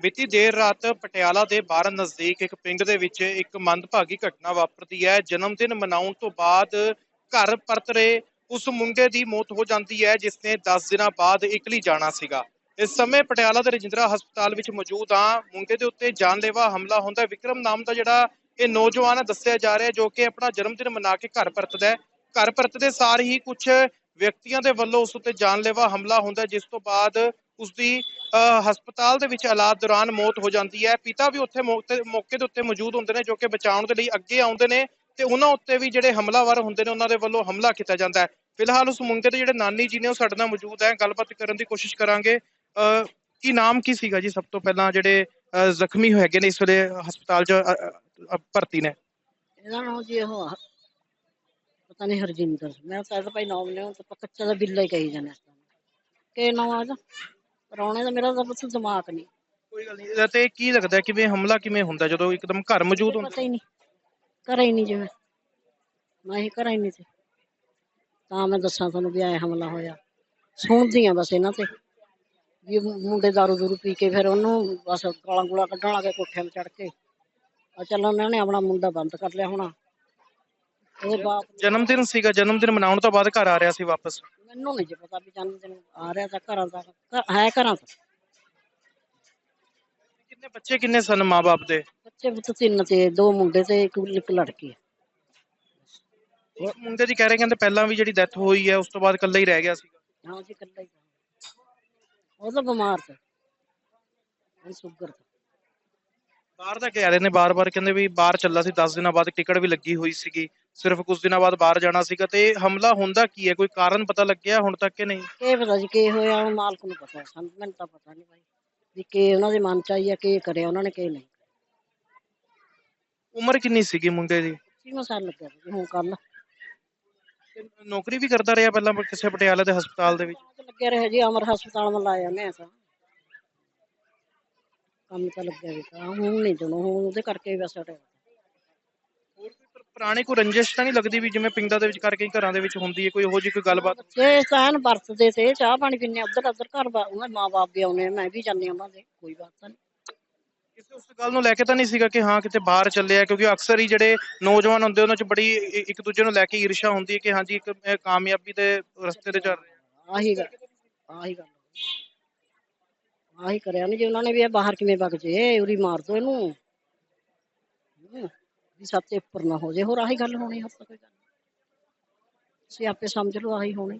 ਬੀਤੀ ਦੇਰ ਰਾਤ ਪਟਿਆਲਾ ਦੇ ਬਾਰਨ ਨਜ਼ਦੀਕ ਇੱਕ ਪਿੰਡ ਦੇ ਵਿੱਚ ਇੱਕ ਮੰਦਭਾਗੀ ਘਟਨਾ ਵਾਪਰਦੀ ਹੈ। ਜਨਮ ਦਿਨ ਮਨਾਉਣ ਤੋਂ ਬਾਅਦ ਘਰ ਪਰਤ ਰਹੇ ਉਸ ਮੁੰਡੇ ਦੀ ਮੌਤ ਹੋ ਜਾਂਦੀ ਹੈ, ਜਿਸ ਨੇ 10 ਦਿਨਾਂ ਬਾਅਦ ਇਟਲੀ ਜਾਣਾ ਸੀਗਾ। ਇਸ ਸਮੇਂ ਪਟਿਆਲਾ ਦੇ ਰਜਿੰਦਰਾ ਹਸਪਤਾਲ ਵਿੱਚ ਮੌਜੂਦ ਹਾਂ। ਮੁੰਡੇ ਦੇ ਉੱਤੇ ਜਾਨਲੇਵਾ ਹਮਲਾ ਹੁੰਦਾ ਹੈ। ਵਿਕਰਮ ਨਾਮ ਦਾ ਜਿਹੜਾ ਇਹ ਨੌਜਵਾਨ ਹੈ ਦੱਸਿਆ ਜਾ ਰਿਹਾ ਜੋ ਕਿ ਆਪਣਾ ਜਨਮ ਦਿਨ ਮਨਾ ਕੇ ਘਰ ਪਰਤਦਾ ਹੈ। ਘਰ ਪਰਤਦੇ ਸਾਰ ਹੀ ਕੁਝ ਵਿਅਕਤੀਆਂ ਦੇ ਵੱਲੋਂ ਉਸ ਉੱਤੇ ਜਾਨਲੇਵਾ ਹਮਲਾ ਹੁੰਦਾ ਜਿਸ ਤੋਂ ਬਾਅਦ ਉਸ ਦੀ ਹਸਪਤਾਲ ਦੇ ਵਿੱਚ ਇਲਾਜ ਦੌਰਾਨ ਮੌਤ ਹੋ ਜਾਂਦੀ ਹੈ। ਪਿਤਾ ਵੀ ਉੱਥੇ ਮੌਕੇ ਦੇ ਉੱਤੇ ਮੌਜੂਦ ਹੁੰਦੇ ਨੇ ਜੋ ਕਿ ਬਚਾਉਣ ਦੇ ਲਈ ਅੱਗੇ ਆਉਂਦੇ ਨੇ ਤੇ ਉਹਨਾਂ ਉੱਤੇ ਵੀ ਜਿਹੜੇ ਹਮਲਾਵਰ ਹੁੰਦੇ ਨੇ ਉਹਨਾਂ ਦੇ ਵੱਲੋਂ ਹਮਲਾ ਕੀਤਾ ਜਾਂਦਾ ਹੈ। ਫਿਲਹਾਲ ਉਸ ਮੁੰਡੇ ਦੇ ਜਿਹੜੇ ਨਾਨੀ ਜੀ ਨੇ ਉਹ ਸਾਡੇ ਨਾਲ ਮੌਜੂਦ ਹੈ। ਗੱਲਬਾਤ ਕਰਨ ਦੀ ਕੋਸ਼ਿਸ਼ ਕਰਾਂਗੇ। ਕੀ ਨਾਮ ਕੀ ਸੀਗਾ ਜੀ ਸਭ ਤੋਂ ਪਹਿਲਾਂ ਜਿਹੜੇ ਜ਼ਖਮੀ ਹੈਗੇ ਨੇ ਇਸ ਵੇਲੇ ਹਸਪਤਾਲ 'ਚ ਭਰਤੀ ਨੇ? ਇਹਦਾ ਨਾਮ ਜੀ ਉਹ ਪਤਾ ਨਹੀਂ ਹਰਜਿੰਦਰ। ਮੈਂ ਤਾਂ ਭਾਈ ਨਾਮ ਲਿਆ ਤਾਂ ਕੱਚਾ ਦਾ ਬਿੱਲਾ ਹੀ ਕਹੀ ਜਾਂਦੇ ਕਿ ਨਾਮ ਆ ਇਹਦਾ ਪਰੌਣੇ ਦਾ ਮੇਰਾ ਤਾਂ ਪੁੱਤ ਦਿਮਾਗ ਨਹੀਂ। ਕੋਈ ਗੱਲ ਨਹੀਂ ਤੇ ਕੀ ਲੱਗਦਾ ਕਿਵੇਂ ਹਮਲਾ ਕਿਵੇਂ ਹੁੰਦਾ ਜਦੋਂ ਇੱਕਦਮ ਘਰ ਮੌਜੂਦ ਹੁੰਦਾ? ਪਤਾ ਹੀ ਨਹੀਂ ਘਰੇ ਹੀ ਨਹੀਂ ਜਿਵੇਂ ਮੈਂ। ਹੀ ਘਰੇ ਹੀ ਨਹੀਂ ਸੀ ਤਾਂ ਮੈਂ ਦੱਸਾਂ ਤੁਹਾਨੂੰ ਵੀ ਐ ਹਮਲਾ ਹੋਇਆ। ਸੁਣਦੀ ਆ ਬਸ ਇਹਨਾਂ ਤੇ। ਵੀ ਮੁੰਡੇ ਦਾਰੂ ਦੂਰੂ ਪੀ ਕੇ ਫਿਰ ਉਹਨੂੰ ਬਸ ਗਾਲਾਂ ਗੁਲਾ ਕੱਢਣ ਲੱਗੇ ਕੋਠੇ 'ਤੇ ਚੜ ਕੇ। ਆ ਚੱਲ ਉਹਨਾਂ ਨੇ ਆਪਣਾ ਮੁੰਡਾ ਬੰਦ ਕਰ ਲਿਆ ਹੋਣਾ। ਉਹਦੇ ਬਾਪ ਜਨਮ ਦਿਨ ਸੀਗਾ ਜਨਮ ਦਿਨ ਮਨਾਉਣ ਤੋਂ ਬਾਅਦ ਘਰ ਆ ਰਿਹਾ ਸੀ ਵਾਪਸ। ਮੈਨੂੰ ਨਹੀਂ ਜੀ ਪਤਾ ਵੀ ਜਨਮ ਦਿਨ ਆ ਰਿਹਾ ਤਾਂ ਘਰਾਂ ਦਾ ਘ- ਹੈ ਘਰਾਂ ਤੋਂ ਕਿੰਨੇ ਬੱਚੇ ਕਿੰਨੇ ਸਨ ਮਾਪੇ ਦੇ? ਬੱਚੇ ਪੁੱਤ ਤਿੰਨ ਤੇ ਦੋ ਮੁੰਡੇ ਤੇ ਇੱਕ ਇੱਕ ਲੜਕੀ ਹੈ ਇੱਕ ਮੁੰਡੇ ਦੀ ਕਹਿ ਰਹੇ ਕਹਿੰਦੇ ਪਹਿਲਾਂ ਵੀ ਜਿਹੜੀ ਡੈਥ ਹੋਈ ਹੈ ਉਸ ਤੋਂ ਬਾਅਦ ਇਕੱਲਾ ਹੀ ਰਹਿ ਗਿਆ ਸੀਗਾ। ਹਾਂ ਜੀ ਇਕੱਲਾ ਹੀ ਤਾਂ। ਉਹ ਤਾਂ ਬਿਮਾਰ ਸੀ। ਉਹ ਸ਼ੂਗਰ ਸੀ ਬਾਹਰ ਦਾ ਕਹਿ ਰਹੇ ਨੇ ਬਾਰ-ਬਾਰ ਕਹਿੰਦੇ ਵੀ ਬਾਹਰ ਚੱਲਾ ਸੀ 10 ਦਿਨਾਂ ਬਾਅਦ ਟਿਕਟ ਵੀ ਲੱਗੀ ਹੋਈ ਸੀਗੀ। ਸਿਰਫ ਕੁਝ ਦਿਨਾਂ ਬਾਅਦ ਬਾਹਰ ਜਾਣਾ ਸੀਗਾ ਤੇ ਇਹ ਹਮਲਾ ਹੁੰਦਾ ਕੀ ਹੈ? ਕੋਈ ਕਾਰਨ ਪਤਾ ਲੱਗਿਆ ਹੁਣ ਤੱਕ ਕਿ ਨਹੀਂ? ਕੀ ਪਤਾ ਜੀ ਕੀ ਹੋਇਆ ਉਹ ਮਾਲਕ ਨੂੰ ਪਤਾ ਸਾਨੂੰ ਮੈਨੂੰ ਤਾਂ ਪਤਾ ਨਹੀਂ ਭਾਈ ਵੀ ਕੀ ਉਹਨਾਂ ਦੇ ਮਨ ਚ ਆਈ ਆ ਕੀ ਕਰਿਆ ਉਹਨਾਂ ਨੇ ਕੀ ਨਹੀਂ ਉਮਰ ਕਿੰਨੀ ਸੀਗੀ ਮੁੰਡੇ ਦੀ? ਕਿਵੇਂ ਸਾਲ ਲੱਗਿਆ ਜੀ ਹੁਣ ਕੱਲ ਤੇ ਨੌਕਰੀ ਵੀ ਕਰਦਾ ਰਿਹਾ ਪਹਿਲਾਂ ਕਿਸੇ ਪਟਿਆਲਾ ਦੇ ਹਸਪਤਾਲ ਦੇ ਵਿੱਚ? ਲੱਗਿਆ ਰਿਹਾ ਜੀ ਅਮਰ ਹਸਪਤਾਲ ਮੈਂ ਲਾਇਆ ਮੈਂ ਤਾਂ। ਕੰਮ ਤਾਂ ਲੱਗਿਆ ਵੀ ਤਾਂ ਹੁਣ ਨਹੀਂ ਜਣੋ ਹੁਣ ਉਹਦੇ ਕਰਕੇ ਵੀ ਬਸ ਹਟਿਆ ਹੋਰ ਕੋਈ ਪੁਰ- ਪੁਰਾਣੀ ਕੋਈ ਰੰਜਿਸ਼ ਤਾਂ ਨਹੀਂ ਲੱਗਦੀ ਵੀ ਜਿਵੇਂ ਪਿੰਡਾਂ ਦੇ ਵਿੱਚ ਕਰਕੇ ਘਰਾਂ ਦੇ ਵਿੱਚ ਹੁੰਦੀ ਹੈ ਕੋਈ ਇਹੋ ਜਿਹੀ ਕੋਈ ਗੱਲਬਾਤ? ਬੱਚੇ ਸਹਿਣ ਵਰਤਦੇ ਤੇ ਚਾਹ ਪਾਣੀ ਪੀਂਦੇ ਉੱਧਰ ਉੱਧਰ ਘਰ ਬਾ- ਉਹਨਾਂ ਮਾਂ ਬਾਪ ਵੀ ਆਉਣੇ ਆ, ਮੈਂ ਵੀ ਜਾਂਦੀ ਹਾਂ ਉਹਨਾਂ ਦੇ ਕੋਈ ਬਾਤ ਤਾਂ ਨਹੀਂ। ਕਿਸੇ ਉਸ ਗੱਲ ਨੂੰ ਲੈ ਕੇ ਤਾਂ ਨਹੀਂ ਸੀਗਾ ਕਿ ਹਾਂ ਕਿਤੇ ਬਾਹਰ ਚੱਲਿਆ ਕਿਉਂਕਿ ਅਕਸਰ ਹੀ ਜਿਹੜੇ ਨੌਜਵਾਨ ਹੁੰਦੇ ਉਹਨਾਂ 'ਚ ਬੜੀ ਇ- ਇੱਕ ਦੂਜੇ ਨੂੰ ਲੈ ਕੇ ਈਰਸ਼ਾ ਹੁੰਦੀ ਹੈ ਕਿ ਹਾਂਜੀ ਇੱਕ ਇਹ ਕਾਮਯਾਬੀ ਦੇ ਰਸਤੇ ਤੇ ਚੱਲ ਰਹੇ। ਆ ਆਹੀ ਗੱਲ ਆਹੀ ਗੱਲ। ਆਹੀ ਕਰਿਆ ਨਹੀਂ ਜੇ ਉਹਨਾਂ ਨੇ ਵੀ ਇਹ ਬਾਹਰ ਕਿਵੇਂ ਵਗ ਜੇ ਉਰੀ ਮਾਰ ਦੋ ਇਹਨੂੰ। ਹਮ, ਵੀ ਸਭ ਤੇ ਉੱਪਰ ਨਾ ਹੋ ਜੇ ਹੋਰ ਆਹੀ ਗੱਲ ਹੋਣੀ ਹੋਰ ਤਾਂ ਕੋਈ ਗੱਲ ਨਹੀਂ। ਤੁਸੀਂ ਆਪੇ ਸਮਝ ਲਓ ਆਹੀ ਹੋਣੀ।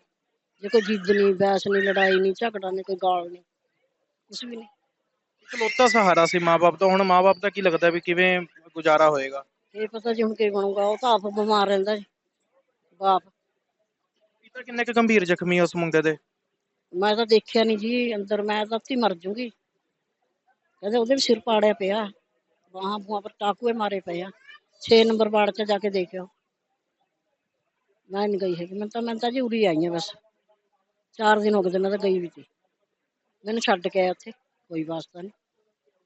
ਜੇ ਕੋਈ ਜਿੱਦ ਨਹੀਂ ਬੈਸ ਨਹੀਂ ਲੜਾਈ ਨਹੀਂ ਝਗੜਾ ਨਹੀਂ ਕੋਈ ਗਾਲ ਨਹੀਂ ਕੁਝ ਵੀ ਨਹੀਂ ਇਕਲੌਤਾ ਸਹਾਰਾ ਸੀ ਮਾਪੇ ਦਾ ਹੁਣ ਮਾਪੇ ਦਾ ਕੀ ਲੱਗਦਾ ਵੀ ਕਿਵੇਂ ਗੁਜ਼ਾਰਾ ਹੋਏਗਾ? ਇਹ ਪਤਾ ਜੀ ਹੁਣ ਕੀ ਬਣੂਗਾ ਉਹ ਤਾਂ ਆਪ ਬਿਮਾਰ ਰਹਿੰਦਾ ਜੀ ਬਾਪ। ਪਿਤਾ ਕਿੰਨੇ ਕੁ ਗੰਭੀਰ ਜ਼ਖਮੀ ਆ ਉਸ ਮੁੰਡੇ ਦੇ? ਮੈਂ ਤਾਂ ਦੇਖਿਆ ਨਹੀਂ ਜੀ ਅੰਦਰ ਮੈਂ ਤਾਂ ਉੱਥੇ ਹੀ ਮਰ ਜੂਗੀ ਕਹਿੰਦੇ ਉਹਦੇ ਵੀ ਸਿਰ ਪਾੜਿਆ ਪਿਆ। ਬਾਹਾਂ ਬੂਹਾਂ ਪਰ ਟਾਕੂਏ ਮਾਰੇ ਪਏ ਆ। 6 ਨੰਬਰ ਵਾਰਡ 'ਚ ਜਾ ਕੇ ਦੇਖਿਓ। ਮੈਂ ਨਹੀਂ ਗਈ ਹੈਗੀ। ਮੈਂ ਤਾਂ ਮੈਂ ਤਾਂ ਜੀ ਉਰੀ ਆਈ ਹਾਂ ਬਸ। ਚਾਰ ਦਿਨ ਹੋ ਗਏ ਤੇ ਮੈਂ ਤਾਂ ਗਈ ਵੀ ਸੀ ਮੈਨੂੰ ਛੱਡ ਕੇ ਆਇਆ ਉੱਥੇ। ਕੋਈ ਵਾਸਤਾ ਨਹੀਂ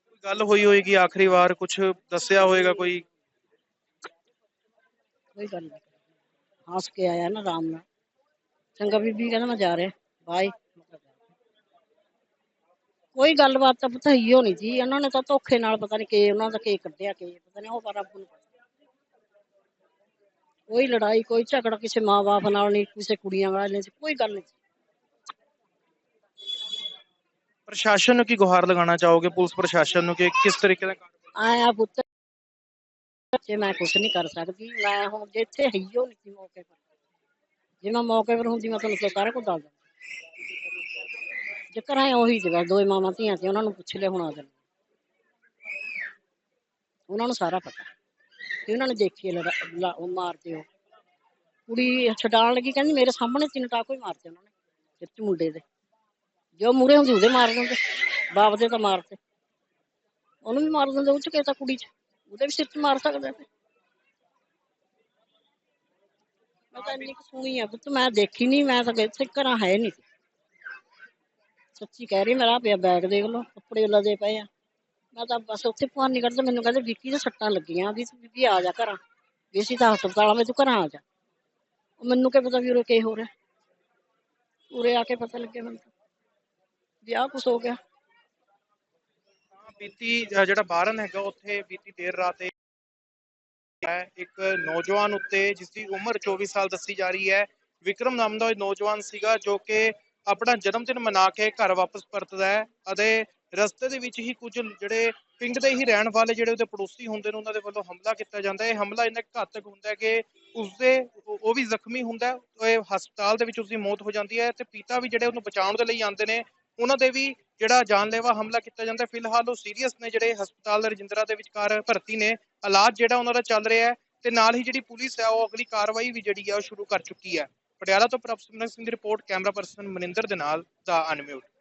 ਕੋਈ ਗੱਲ ਹੋਈ ਹੋਏਗੀ ਆਖਰੀ ਵਾਰ? ਕੁਝ ਦੱਸਿਆ ਹੋਏਗਾ ਕੋਈ? ਕੋਈ ਗੱਲ ਨਹੀਂ ਹੱਸ ਕੇ ਆਇਆ ਨਾ ਆਰਾਮ ਨਾਲ। ਚੰਗਾ ਬੀਬੀ ਕਹਿੰਦਾ ਮੈਂ ਜਾ ਰਿਹਾ। ਬਾਏ ਕੋਈ ਗੱਲਬਾਤ ਤਾਂ ਪਤਾ ਹੀ ਹੋਣੀ ਜੀ ਉਹਨਾਂ ਨੇ ਤਾਂ ਧੋਖੇ ਨਾਲ ਪਤਾ ਨਹੀਂ ਕੀ ਉਹਨਾਂ ਦਾ ਕੀ ਕੱਢਿਆ ਕੀ ਪਤਾ ਨਹੀਂ ਉਹ ਪਰ ਰੱਬ ਨੂੰ ਪਤਾ। ਕੋਈ ਲੜਾਈ ਕੋਈ ਝਗੜਾ ਕਿਸੇ ਮਾਂ-ਬਾਪ ਨਾਲ ਨਹੀਂ ਕਿਸੇ ਕੁੜੀਆਂ ਵਾਲੇ ਨਹੀਂ ਕੋਈ ਗੱਲ ਨਹੀਂ ਪ੍ਰਸ਼ਾਸਨ ਨੂੰ ਕੀ ਗੁਹਾਰ ਲਗਾਉਣਾ ਚਾਹੋਗੇ ਪੁਲਿਸ ਪ੍ਰਸ਼ਾਸਨ ਨੂੰ ਕਿ ਕਿਸ ਤਰੀਕੇ ਦਾ ਆਇਆ ਪੁੱਤ ਜੇ ਮੈਂ ਕੁਝ ਨਹੀਂ ਕਰ ਸਕਦੀ ਮੈਂ ਹੁਣ ਜੇ ਇੱਥੇ ਹਈਓ ਨਹੀਂ ਸੀ ਮੌਕੇ ਪਰ ਜੇ ਮੈਂ ਮੌਕੇ ਪਰ ਹੁੰਦੀ ਮੈਂ ਤੁਹਾਨੂੰ ਸਾਰਾ ਕੁਝ ਦੱਸ ਦਿੰਦਾ ਜੇ ਕਰਾਂ ਉਹੀ ਜਗ੍ਹਾ ਦੋਏ ਮਾਵਾਂ ਧੀਆਂ ਤੇ ਉਹਨਾਂ ਨੂੰ ਪੁੱਛ ਲਿਆ ਹੁਣ ਆ ਜਾਣ। ਉਹਨਾਂ ਨੂੰ ਸਾਰਾ ਪਤਾ। ਤੇ ਉਹਨਾਂ ਨੇ ਦੇਖੀ ਹੈ ਲੜਾ- ਮਾਰਦੇ ਹੋ ਕੁੜੀ ਛਡਾਉਣ ਲੱਗੀ, ਕਹਿੰਦੀ ਮੇਰੇ ਸਾਹਮਣੇ ਤਿੰਨ ਟਾਕੂ ਹੀ ਮਾਰਤੇ ਉਹਨਾਂ ਨੇ, ਸਿਰ 'ਚ ਮੁੰਡੇ ਦੇ। ਜੋ ਮੂਰੇ ਹੁੰਦੇ, ਉਹਦੇ ਮਾਰ ਦਿੰਦੇ। ਬਾਪ ਦੇ ਤਾਂ ਮਾਰਤੇ ਉਹਨੂੰ ਵੀ ਮਾਰ ਦਿੰਦੇ, ਉਹ ਚ ਕੇ ਤਾਂ ਕੁੜੀ ਚ? ਉਹਦੇ ਵੀ ਸਿਰ 'ਚ ਮਾਰ ਸਕਦੇ ਸੀ ਮੈਂ ਤਾਂ ਇੰਨੀ ਕੁ ਸੁਣੀ ਆ, ਪੁੱਤ, ਮੈਂ ਦੇਖੀ ਨਹੀਂ ਮੈਂ ਤਾਂ ਇੱਥੇ ਘਰਾਂ ਹੈ ਨਹੀਂ ਸੀ। ਸੱਚੀ ਕਹਿ ਰਹੀ, ਮੇਰਾ ਪਿਆ ਬੈਗ ਦੇਖ ਲਓ, ਕੱਪੜੇ ਲੱਦੇ ਪਏ ਆ। ਮੈਂ ਤਾਂ ਬਸ ਉੱਥੇ ਫੋਨ ਨਹੀਂ ਕਰਦਾ ਮੈਨੂੰ ਕਹਿੰਦੇ ਵਿੱਕੀ ਦੇ ਸੱਟਾਂ ਲੱਗੀਆਂ, ਵੀ ਬੀਬੀ ਆ ਜਾ ਘਰਾਂ। ਵੀ ਅਸੀਂ ਤਾਂ ਹਸਪਤਾਲਾਂ ਵਿੱਚ ਤੂੰ ਘਰਾਂ ਆ ਜਾ। ਉਹ ਮੈਨੂੰ ਕੀ ਪਤਾ ਵੀ ਉਰੇ ਕੀ ਹੋ? ਰਿਹਾ ਉਰੇ ਆ ਕੇ ਪਤਾ ਲੱਗਿਆ ਮੈਨੂੰ ਵੀ ਆਹ ਕੁਛ ਹੋ ਗਿਆ। ਬੀਤੀ ਜਿਹੜਾ ਬਾਰਨ ਹੈਗਾ, ਉੱਥੇ ਬੀਤੀ ਦੇਰ ਰਾਤ ਇਹ ਹੈ, ਇੱਕ ਨੌਜਵਾਨ ਉੱਤੇ ਜਿਸ ਦੀ ਉਮਰ 24 ਸਾਲ ਦੱਸੀ ਜਾ ਰਹੀ ਹੈ, ਵਿਕਰਮ ਨਾਮ ਦਾ ਨੌਜਵਾਨ ਸੀਗਾ, ਜੋ ਕਿ ਆਪਣਾ ਜਨਮ ਦਿਨ ਮਨਾ ਕੇ ਘਰ ਵਾਪਸ ਪਰਤਦਾ ਹੈ ਅਤੇ ਰਸਤੇ ਦੇ ਵਿੱਚ ਹੀ ਕੁਝ ਜਿਹੜੇ ਪਿੰਡ ਦੇ ਹੀ ਰਹਿਣ ਵਾਲੇ ਜਿਹੜੇ ਉਹਦੇ ਪੜੋਸੀ ਹੁੰਦੇ ਨੇ, ਉਹਨਾਂ ਦੇ ਵੱਲੋਂ ਹਮਲਾ ਕੀਤਾ ਜਾਂਦਾ ਹੈ। ਇਹ ਹਮਲਾ ਇੰਨਾ ਘਾਤਕ ਹੁੰਦਾ ਹੈ ਕਿ ਉਸਦੇ ਉਹ ਵੀ ਜ਼ਖਮੀ ਹੁੰਦਾ ਹੈ ਹਸਪਤਾਲ ਦੇ ਵਿੱਚ ਉਸਦੀ ਮੌਤ ਹੋ ਜਾਂਦੀ ਹੈ ਤੇ ਪਿਤਾ ਵੀ ਜਿਹੜੇ ਉਹਨੂੰ ਬਚਾਉਣ ਦੇ ਲਈ ਆਉਂਦੇ ਨੇ, ਉਹਨਾਂ ਦੇ ਵੀ ਜਿਹੜਾ ਜਾਨਲੇਵਾ ਹਮਲਾ ਕੀਤਾ ਜਾਂਦਾ ਫਿਲਹਾਲ ਉਹ ਸੀਰੀਅਸ ਨੇ ਜਿਹੜੇ ਹਸਪਤਾਲ ਰਜਿੰਦਰਾ ਦੇ ਵਿਚਕਾਰ ਭਰਤੀ ਨੇ, ਇਲਾਜ ਜਿਹੜਾ ਉਹਨਾਂ ਦਾ ਚੱਲ ਰਿਹਾ ਹੈ ਤੇ ਨਾਲ ਹੀ ਜਿਹੜੀ ਪੁਲਿਸ ਹੈ, ਉਹ ਅਗਲੀ ਕਾਰਵਾਈ ਵੀ ਜਿਹੜੀ ਹੈ, ਉਹ ਸ਼ੁਰੂ ਕਰ ਚੁੱਕੀ ਹੈ। ਪਟਿਆਲਾ ਤੋਂ ਪ੍ਰਭਸਿਮਰਨ ਸਿੰਘ ਦੀ ਰਿਪੋਰਟ ਕੈਮਰਾ ਪਰਸਨ ਮਨਿੰਦਰ ਦੇ ਨਾਲ ਦਾ ਅਨਮਿਊਟ।